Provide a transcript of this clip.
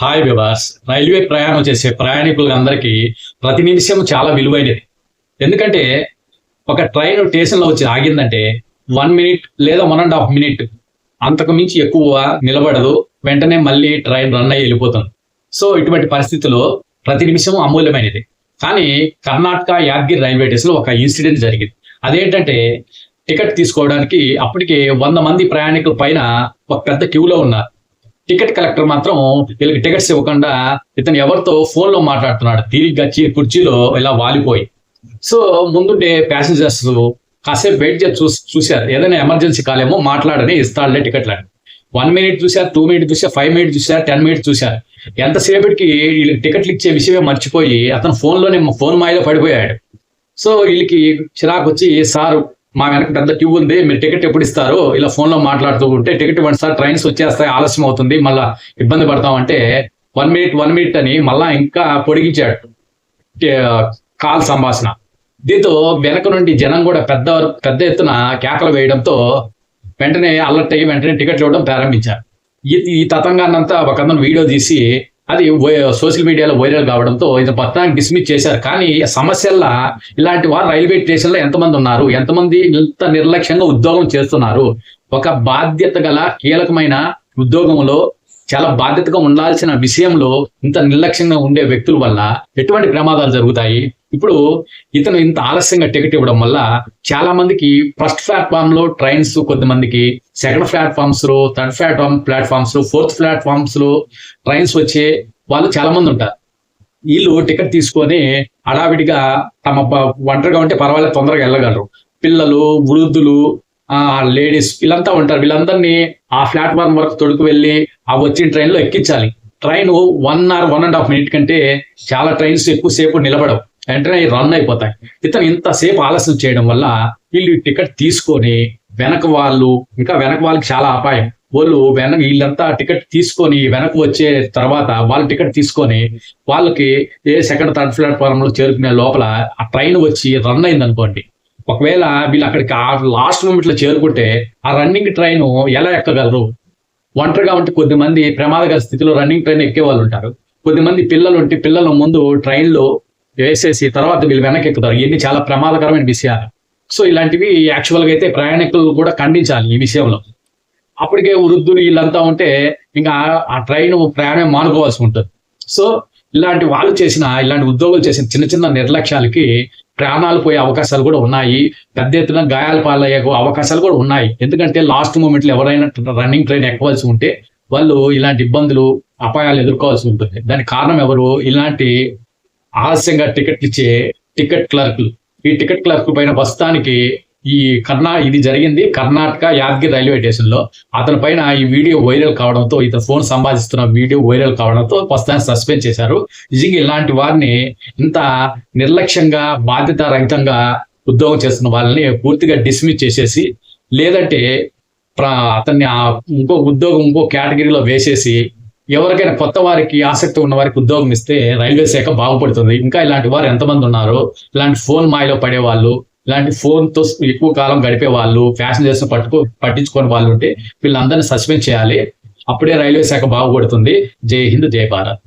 Hi వివాస్ railway ప్రయాణం చేసే ప్రయాణికులందరికీ ప్రతి నిమిషం చాలా విలువైనది. ఎందుకంటే ఒక ట్రైన్ స్టేషన్లో వచ్చి ఆగిందంటే వన్ మినిట్ లేదా వన్ అండ్ హాఫ్ మినిట్ అంతకు మించి ఎక్కువ నిలబడదు. వెంటనే మళ్ళీ ట్రైన్ రన్ అయ్యి వెళ్ళిపోతుంది. సో ఇటువంటి పరిస్థితుల్లో ప్రతి నిమిషం అమూల్యమైనది. కానీ కర్ణాటక యాదగిరి రైల్వే స్టేషన్లో ఒక ఇన్సిడెంట్ జరిగింది. అదేంటంటే టికెట్ తీసుకోవడానికి అప్పటికి వంద మంది ప్రయాణికుల పైన ఒక పెద్ద క్యూలో ఉన్నారు. టికెట్ కలెక్టర్ మాత్రం వీళ్ళకి టికెట్స్ ఇవ్వకుండా ఇతను ఎవరితో ఫోన్లో మాట్లాడుతున్నాడు. తీరిగ్గా కుర్చీలో ఇలా వాలిపోయి. సో ముందుండే ప్యాసింజర్స్ కాసేపు వెయిట్ చేసి చూసి చూశారు. ఏదైనా ఎమర్జెన్సీ కాలేమో మాట్లాడని ఇస్తాడులే టికెట్లు అని వన్ మినిట్ చూశారు టూ మినిట్ చూశారు ఫైవ్ మినిట్ చూశారు టెన్ మినిట్ చూశారు. ఎంతసేపటికి వీళ్ళకి టికెట్లు ఇచ్చే విషయమే మర్చిపోయి అతను ఫోన్లోనే ఫోన్ మాయలో పడిపోయాడు. సో వీళ్ళకి చిరాకు వచ్చి సారు మా వెనక పెద్ద క్యూ ఉంది. మీరు టికెట్ ఎప్పుడు ఇస్తారు ఇలా ఫోన్లో మాట్లాడుతూ ఉంటే టికెట్ ఇవ్వండి సార్ ట్రైన్స్ వచ్చేస్తాయి ఆలస్యం అవుతుంది. మళ్ళీ ఇబ్బంది పడతామంటే వన్ మినిట్ వన్ మినిట్ అని మళ్ళా ఇంకా పొడిగించాడు. కాల్ సంభాషణ. దీంతో వెనక నుండి జనం కూడా పెద్ద పెద్ద ఎత్తున కేకలు వేయడంతో వెంటనే అలర్ట్ అయ్యి వెంటనే టికెట్లు ఇవ్వడం ప్రారంభించారు. ఈ తతంగాన్నంతా ఒక వీడియో తీసి అది సోషల్ మీడియాలో వైరల్ కావడంతో ఇది మొత్తానికి డిస్మిస్ చేశారు. కానీ సమస్యల్లా ఇలాంటి వారు రైల్వే స్టేషన్లో ఎంతమంది ఉన్నారు? ఎంతమంది ఇంత నిర్లక్ష్యంగా ఉద్యోగం చేస్తున్నారు? ఒక బాధ్యత గల కీలకమైన ఉద్యోగంలో చాలా బాధ్యతగా ఉండాల్సిన విషయంలో ఇంత నిర్లక్ష్యంగా ఉండే వ్యక్తుల వల్ల ఎటువంటి ప్రమాదాలు జరుగుతాయి? ఇప్పుడు ఇతను ఇంత ఆలస్యంగా టికెట్ ఇవ్వడం వల్ల చాలా మందికి ఫస్ట్ ప్లాట్ఫామ్లో ట్రైన్స్ కొద్దిమందికి సెకండ్ ప్లాట్ఫామ్స్లో థర్డ్ ప్లాట్ఫామ్ ప్లాట్ఫామ్స్లో ఫోర్త్ ప్లాట్ఫామ్స్లో ట్రైన్స్ వచ్చే వాళ్ళు చాలా మంది ఉంటారు. వీళ్ళు టికెట్ తీసుకొని హడావిడిగా తమ ఒంటరిగా ఉంటే పర్వాలేదు తొందరగా వెళ్ళగలరు. పిల్లలు వృద్ధులు ఆ లేడీస్ వీళ్ళంతా ఉంటారు. వీళ్ళందరినీ ఆ ప్లాట్ఫామ్ వరకు తొడుకు వెళ్ళి ఆ వచ్చిన ట్రైన్లో ఎక్కించాలి. Train one hour one and half minute కంటే చాలా ట్రైన్స్ ఎక్కువసేపు నిలబడవు. వెంటనే రన్ అయిపోతాయి. ఇతను ఇంతసేపు ఆలస్యం చేయడం వల్ల వీళ్ళు టికెట్ తీసుకొని వెనక వాళ్ళు ఇంకా వెనక వాళ్ళకి చాలా అపాయం. వాళ్ళు వెనక వీళ్ళంతా టికెట్ తీసుకొని వెనక వచ్చే తర్వాత వాళ్ళు టికెట్ తీసుకొని వాళ్ళకి ఏ సెకండ్ థర్డ్ ప్లాట్ఫామ్లో చేరుకునే లోపల ఆ ట్రైన్ వచ్చి రన్ అయింది అనుకోండి ఒకవేళ వీళ్ళు అక్కడికి ఆ లాస్ట్ మూమెంట్లో చేరుకుంటే ఆ రన్నింగ్ ట్రైన్ ఎలా ఎక్కగలరు? ఒంటరిగా ఉంటే కొద్దిమంది ప్రమాదకర స్థితిలో రన్నింగ్ ట్రైన్ ఎక్కే వాళ్ళు ఉంటారు. కొద్దిమంది పిల్లలు ఉంటే పిల్లల ముందు ట్రైన్లో వేసేసి తర్వాత వీళ్ళు వెనక్కి ఎక్కుతారు ఇవన్నీ చాలా ప్రమాదకరమైన విషయాలు. సో ఇలాంటివి యాక్చువల్గా అయితే ప్రయాణికులు కూడా ఖండించాలి ఈ విషయంలో. అప్పటికే వృద్ధులు వీళ్ళంతా ఉంటే ఇంకా ఆ- ట్రైన్ ప్రయాణం మానుకోవాల్సి ఉంటుంది. సో ఇలాంటి వాళ్ళు చేసిన ఇలాంటి ఉద్యోగులు చేసిన చిన్న చిన్న నిర్లక్ష్యాలకి ప్రాణాలు పోయే అవకాశాలు కూడా ఉన్నాయి. పెద్ద ఎత్తున గాయాల పాలయ్యే అవకాశాలు కూడా ఉన్నాయి. ఎందుకంటే లాస్ట్ మూమెంట్లో ఎవరైనా రన్నింగ్ ట్రైన్ ఎక్కవలసి ఉంటే వాళ్ళు ఇలాంటి ఇబ్బందులు అపాయాలు ఎదుర్కోవాల్సి ఉంటుంది. దానికి కారణం ఎవరు? ఇలాంటి ఆలస్యంగా టికెట్లు ఇచ్చే టికెట్ క్లర్క్లు ఈ టికెట్ క్లర్క్ పైన ప్రస్తుతానికి ఈ కర్ణా ఇది జరిగింది కర్ణాటక యాదగిరి రైల్వే స్టేషన్లో అతని పైన ఈ వీడియో వైరల్ కావడంతో ఇతను ఫోన్ సంపాదిస్తున్న వీడియో వైరల్ కావడంతో ప్రస్తుతానికి సస్పెండ్ చేశారు. నిజంగా ఇలాంటి వారిని ఇంత నిర్లక్ష్యంగా బాధ్యత రహితంగా ఉద్యోగం చేస్తున్న వాళ్ళని పూర్తిగా డిస్మిస్ చేసేసి లేదంటే అతన్ని ఆ ఇంకో ఉద్యోగం ఇంకో కేటగిరీలో వేసేసి ఎవరికైనా కొత్త వారికి ఆసక్తి ఉన్న వారికి ఉద్యోగం ఇస్తే రైల్వే శాఖ బాగుపడుతుంది. ఇంకా ఇలాంటి వారు ఎంతమంది ఉన్నారు ఇలాంటి ఫోన్ మాయలో పడే వాళ్ళు ఇలాంటి ఫోన్తో ఎక్కువ కాలం గడిపే వాళ్ళు ప్యాసింజర్స్ పట్టుకో పట్టించుకొని వాళ్ళు ఉంటే వీళ్ళందరినీ సస్పెండ్ చేయాలి. అప్పుడే రైల్వే శాఖ బాగుపడుతుంది. జై హింద్ జై భారత్.